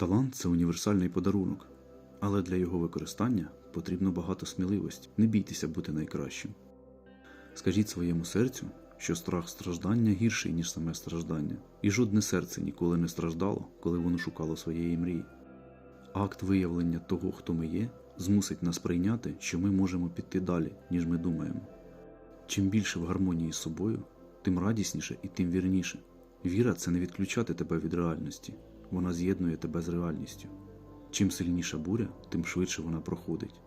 Талант це універсальний подарунок, але для його використання потрібно багато сміливості. Не бійтеся бути найкращим. Скажіть своєму серцю, що страх страждання гірший, ніж саме страждання, і жодне серце ніколи не страждало, коли воно шукало своєї мрії. Акт виявлення того, хто ми є, змусить нас прийняти, що ми можемо піти далі, ніж ми думаємо. Чим більше в гармонії з собою, тим радісніше і тим вірніше. Віра це не відключати тебе від реальності, вона з'єднує тебе з реальністю. Чим сильніша буря, тим швидше вона проходить.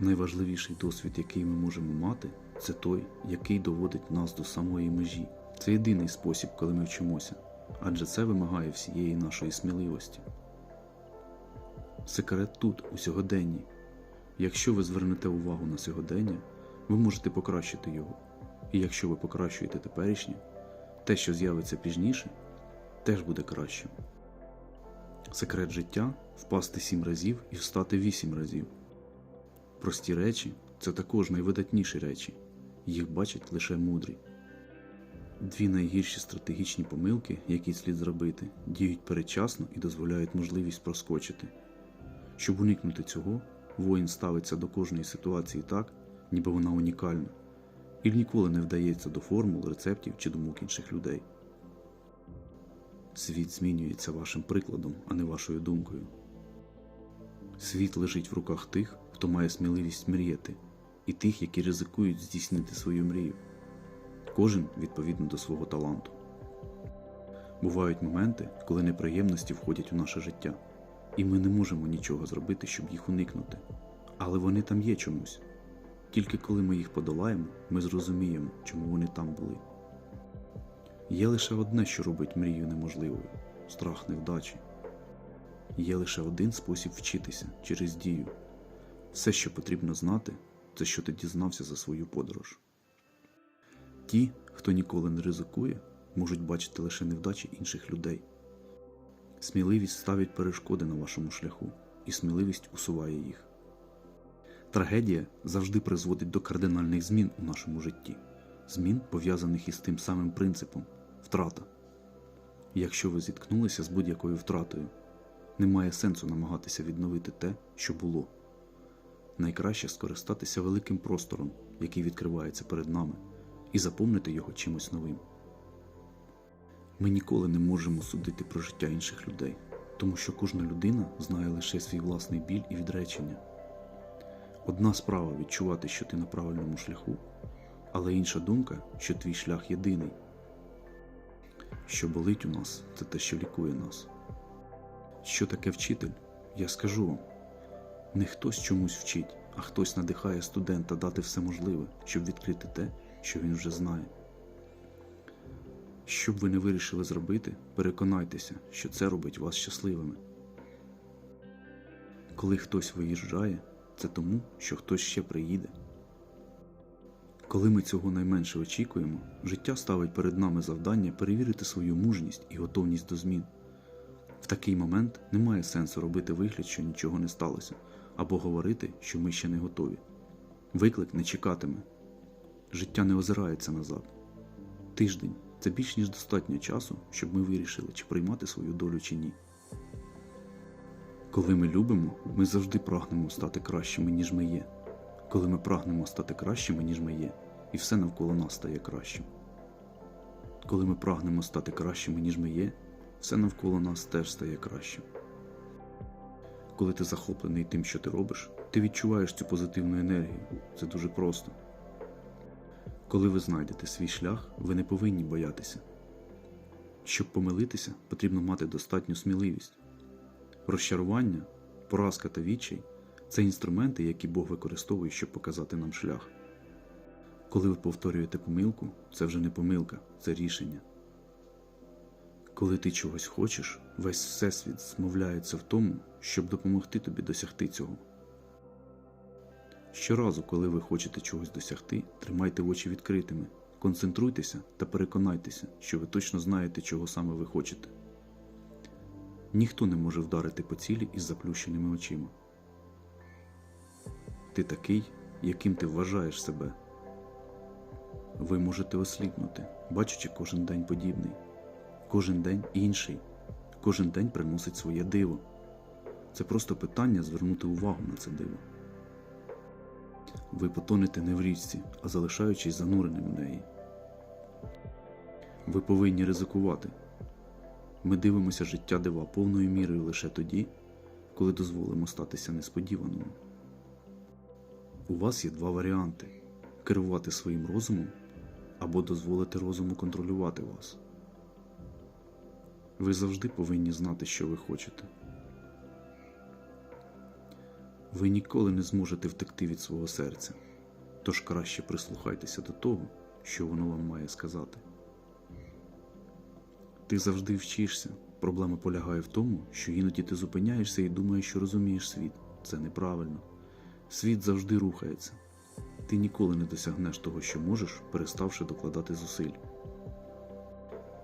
Найважливіший досвід, який ми можемо мати, це той, який доводить нас до самої межі. Це єдиний спосіб, коли ми вчимося, адже це вимагає всієї нашої сміливості. Секрет тут, у сьогоденні. Якщо ви звернете увагу на сьогодення, ви можете покращити його. І якщо ви покращуєте теперішнє, те, що з'явиться пізніше, теж буде кращим. Секрет життя впасти сім разів і встати вісім разів. Прості речі це також найвидатніші речі, їх бачать лише мудрі. Дві найгірші стратегічні помилки, які слід зробити, діють передчасно і дозволяють можливість проскочити. Щоб уникнути цього, воїн ставиться до кожної ситуації так, ніби вона унікальна, і ніколи не вдається до формул, рецептів чи думок інших людей. Світ змінюється вашим прикладом, а не вашою думкою. Світ лежить в руках тих, хто має сміливість мріяти, і тих, які ризикують здійснити свою мрію. Кожен відповідно до свого таланту. Бувають моменти, коли неприємності входять у наше життя, і ми не можемо нічого зробити, щоб їх уникнути. Але вони там є чомусь. Тільки коли ми їх подолаємо, ми зрозуміємо, чому вони там були. Є лише одне, що робить мрію неможливою страх невдачі. Є лише один спосіб вчитися через дію. Все, що потрібно знати, це що ти дізнався за свою подорож. Ті, хто ніколи не ризикує, можуть бачити лише невдачі інших людей. Сміливість ставить перешкоди на вашому шляху, і сміливість усуває їх. Трагедія завжди призводить до кардинальних змін у нашому житті, змін, пов'язаних із тим самим принципом втрата. Якщо ви зіткнулися з будь-якою втратою, немає сенсу намагатися відновити те, що було. Найкраще скористатися великим простором, який відкривається перед нами, і заповнити його чимось новим. Ми ніколи не можемо судити про життя інших людей, тому що кожна людина знає лише свій власний біль і відречення. Одна справа відчувати, що ти на правильному шляху, але інша думка, що твій шлях єдиний. Що болить у нас, це те, що лікує нас. Що таке вчитель? Я скажу вам. Не хтось чомусь вчить, а хтось надихає студента дати все можливе, щоб відкрити те, що він вже знає. Що б ви не вирішили зробити, переконайтеся, що це робить вас щасливими. Коли хтось виїжджає, це тому, що хтось ще приїде. Коли ми цього найменше очікуємо, життя ставить перед нами завдання перевірити свою мужність і готовність до змін. В такий момент немає сенсу робити вигляд, що нічого не сталося, або говорити, що ми ще не готові. Виклик не чекатиме. Життя не озирається назад. Тиждень це більш ніж достатньо часу, щоб ми вирішили, чи приймати свою долю чи ні. Коли ми любимо, ми завжди прагнемо стати кращими, ніж ми є. Коли ми прагнемо стати кращими, ніж ми є, і все навколо нас стає кращим. Коли ми прагнемо стати кращими, ніж ми є, все навколо нас теж стає кращим. Коли ти захоплений тим, що ти робиш, ти відчуваєш цю позитивну енергію. Це дуже просто. Коли ви знайдете свій шлях, ви не повинні боятися. Щоб помилитися, потрібно мати достатню сміливість. Розчарування, поразка та відчай це інструменти, які Бог використовує, щоб показати нам шлях. Коли ви повторюєте помилку, це вже не помилка, це рішення. Коли ти чогось хочеш, весь всесвіт змовляється в тому, щоб допомогти тобі досягти цього. Щоразу, коли ви хочете чогось досягти, тримайте очі відкритими, концентруйтеся та переконайтеся, що ви точно знаєте, чого саме ви хочете. Ніхто не може вдарити по цілі із заплющеними очима. Ти такий, яким ти вважаєш себе. Ви можете осліпнути, бачачи кожен день подібний, кожен день інший, Кожен день приносить своє диво. Це просто питання звернути увагу на це диво. Ви потонете не в річці, а залишаючись зануреним в неї. Ви повинні ризикувати. Ми дивимося життя дива повною мірою лише тоді, коли дозволимо статися несподіваним. У вас є два варіанти: керувати своїм розумом або дозволити розуму контролювати вас. Ви завжди повинні знати, що ви хочете. Ви ніколи не зможете втекти від свого серця, тож краще прислухайтеся до того, що воно вам має сказати. Ти завжди вчишся. Проблема полягає в тому, що іноді ти зупиняєшся і думаєш, що розумієш світ. Це неправильно. Світ завжди рухається. Ти ніколи не досягнеш того, що можеш, переставши докладати зусиль.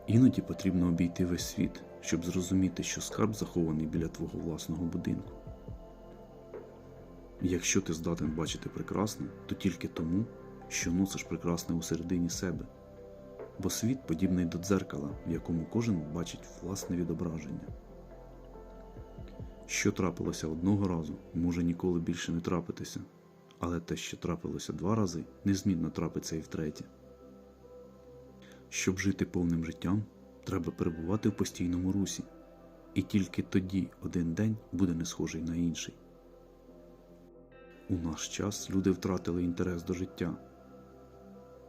Іноді потрібно обійти весь світ, щоб зрозуміти, що скарб захований біля твого власного будинку. Якщо ти здатен бачити прекрасне, то тільки тому, що носиш прекрасне у середині себе, бо світ подібний до дзеркала, в якому кожен бачить власне відображення. Що трапилося одного разу, може ніколи більше не трапитися, але те, що трапилося два рази, незмінно трапиться і втретє. Щоб жити повним життям, треба перебувати в постійному русі, і тільки тоді один день буде не схожий на інший. У наш час люди втратили інтерес до життя.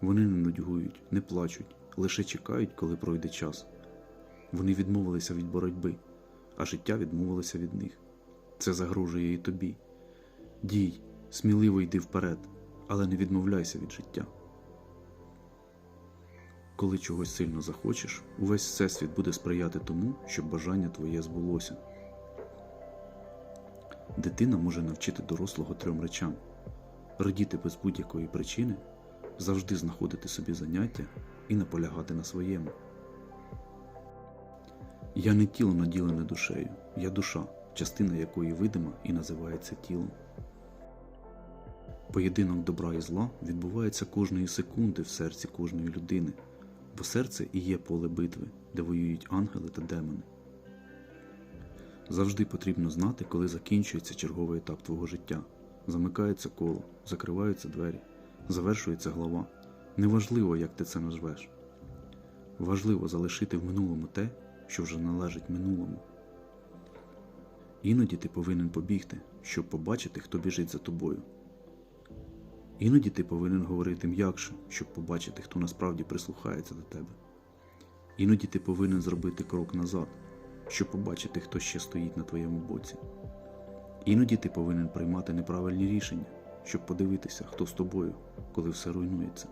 Вони не нудьгують, не плачуть, лише чекають, коли пройде час. Вони відмовилися від боротьби, а життя відмовилося від них. Це загрожує і тобі. Дій, сміливо йди вперед, але не відмовляйся від життя. Коли чогось сильно захочеш, увесь всесвіт буде сприяти тому, щоб бажання твоє збулося. Дитина може навчити дорослого трьом речам: радіти без будь-якої причини, завжди знаходити собі заняття і наполягати на своєму. Я не тіло наділене душею, я душа, частина якої видима і називається тілом. Поєдинок добра і зла відбувається кожної секунди в серці кожної людини, бо серце і є поле битви, де воюють ангели та демони. Завжди потрібно знати, коли закінчується черговий етап твого життя. Замикається коло, закриваються двері, завершується глава. Неважливо, як ти це назвеш. Важливо залишити в минулому те, що вже належить минулому. Іноді ти повинен побігти, щоб побачити, хто біжить за тобою. Іноді ти повинен говорити м'якше, щоб побачити, хто насправді прислухається до тебе. Іноді ти повинен зробити крок назад, щоб побачити, хто ще стоїть на твоєму боці. Іноді ти повинен приймати неправильні рішення, щоб подивитися, хто з тобою, коли все руйнується.